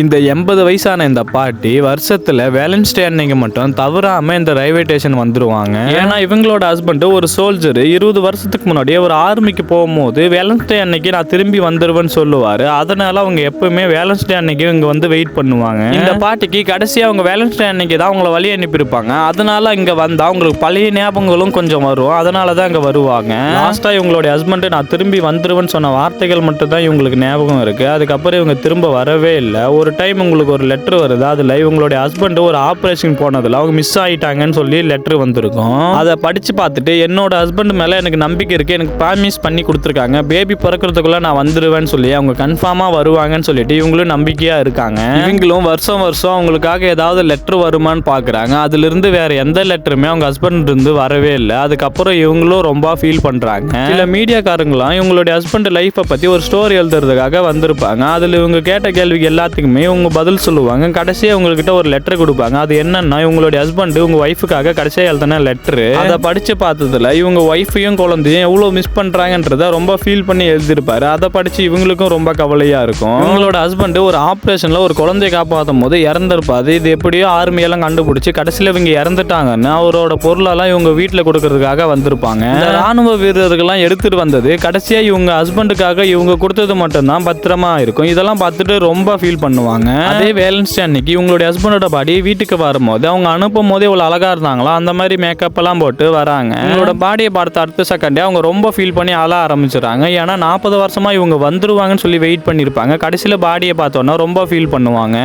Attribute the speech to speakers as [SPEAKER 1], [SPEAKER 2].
[SPEAKER 1] இந்த எண்பது வயசான இந்த பாட்டி வருஷத்துல வேலன்ஸ் டே அன்னைக்கு மட்டும் தவறாம இந்த ரயில்வே ஸ்டேஷன் வந்துருவாங்க. ஏன்னா இவங்களோட ஹஸ்பண்ட் ஒரு சோல்ஜர் இருபது வருஷத்துக்கு முன்னாடியே ஒரு ஆர்மிக்கு போகும்போது வேலன்ஸ் டே அன்னைக்கு நான் திரும்பி வந்துருவேன்னு சொல்லுவாரு. அதனால அவங்க எப்பவுமே வேலன்ஸ் டே அன்னைக்கு இங்க வந்து வெயிட் பண்ணுவாங்க. இந்த பாட்டிக்கு கடைசியா அவங்க வேலன்ஸ் டே அன்னைக்கு தான் அவங்கள வழி அனுப்பியிருப்பாங்க. அதனால இங்க வந்தா அவங்களுக்கு பழைய ஞாபகங்களும் கொஞ்சம் வரும். அதனால தான் இங்க வருவாங்க. லாஸ்டா இவங்களுடைய ஹஸ்பண்ட் நான் திரும்பி வந்துருவேன்னு சொன்ன வார்த்தைகள் மட்டும் தான் இவங்களுக்கு ஞாபகம் இருக்கு. அதுக்கப்புறம் இவங்க திரும்ப வரவே இல்லை. ஒரு ஒரு டைம் உங்களுக்கு ஒரு லெட்டர் வருது? அதுல இவங்களுடைய ஹஸ்பண்ட் ஒரு ஆப்ரேஷன் போனதுல அவங்க மிஸ் ஆயிட்டாங்கன்னு சொல்லி லெட்டர் வந்திருக்கும். அதை படிச்சு பார்த்துட்டு என்னோட ஹஸ்பண்ட் மேல எனக்கு நம்பிக்கை இருக்கு எனக்கு ப்ராமிஸ் பண்ணி கொடுத்துருக்காங்க. பேபி பிறக்கிறதுக்குள்ள நான் வந்துடுவேன்னு சொல்லி அவங்க கன்ஃபார்மா வருவாங்கன்னு சொல்லிட்டு இவங்களும் நம்பிக்கையா இருக்காங்க. இவங்களும் வருஷம் வருஷம் அவங்களுக்காக ஏதாவது லெட்டர் வருமான்னு பாக்குறாங்க அதுல இருந்து வேற எந்த லெட்டருமே அவங்க ஹஸ்பண்ட் இருந்து வரவே இல்லை. அதுக்கப்புறம் இவங்களும் ரொம்ப ஃபீல் பண்றாங்க. சில மீடியாக்காரங்களாம் இவங்களுடைய ஹஸ்பண்ட் லைஃப்பை பத்தி ஒரு ஸ்டோரி எழுதுறதுக்காக வந்திருப்பாங்க. அதுல இவங்க கேட்ட கேள்விக்கு எல்லாத்துக்குமே இவங்க பதில் சொல்லுவாங்க. கடைசியாக உங்கள்கிட்ட ஒரு லெட்டர் கொடுப்பாங்க. அது என்னன்னா இவங்களுடைய ஹஸ்பண்டு உங்கள் ஒய்ஃபுக்காக கடைசியாக எழுதின லெட்ரு அதை படித்து பார்த்ததுல இவங்க ஒய்ஃபையும் குழந்தையும் எவ்வளோ மிஸ் பண்ணுறாங்கன்றத ரொம்ப ஃபீல் பண்ணி எழுதியிருப்பாரு. அதை படித்து இவங்களுக்கும் ரொம்ப கவலையாக இருக்கும். இவங்களோட ஹஸ்பண்டு ஒரு ஆப்ரேஷனில் ஒரு குழந்தைய காப்பாற்றும் போது இறந்திருப்பாரு. இது எப்படியோ ஆர்மியெல்லாம் கண்டுபிடிச்சி கடைசியில் இவங்க இறந்துட்டாங்கன்னு அவரோட பொருளெல்லாம் இவங்க வீட்டில் கொடுக்கறதுக்காக வந்திருப்பாங்க. ராணுவ வீரர்கள்லாம் எடுத்துகிட்டு வந்தது கடைசியாக இவங்க ஹஸ்பண்டுக்காக இவங்க கொடுத்தது மட்டும்தான் பத்திரமா இருக்கும். இதெல்லாம் பார்த்துட்டு ரொம்ப ஃபீல் பண்ணுவாங்க. அதே வேலன்ஸ் டே அன்னைக்கு இவங்களுடைய ஹஸ்பண்டோட பாடி வீட்டுக்கு வரும்போது அவங்க அனுப்பும் போதே இவ்வளவு அழகா இருந்தாங்களா? அந்த மாதிரி மேக்கப் எல்லாம் போட்டு வராங்க. இவங்களோட பாடியை பார்த்த அடுத்த செகண்டே அவங்க ரொம்ப ஃபீல் பண்ணி அழ ஆரம்பிச்சிடுறாங்க. ஏன்னா நாற்பது வருஷமா இவங்க வந்துருவாங்கன்னு சொல்லி வெயிட் பண்ணியிருப்பாங்க கடைசியில் பாடியை பார்த்தோன்னா ரொம்ப ஃபீல் பண்ணுவாங்க.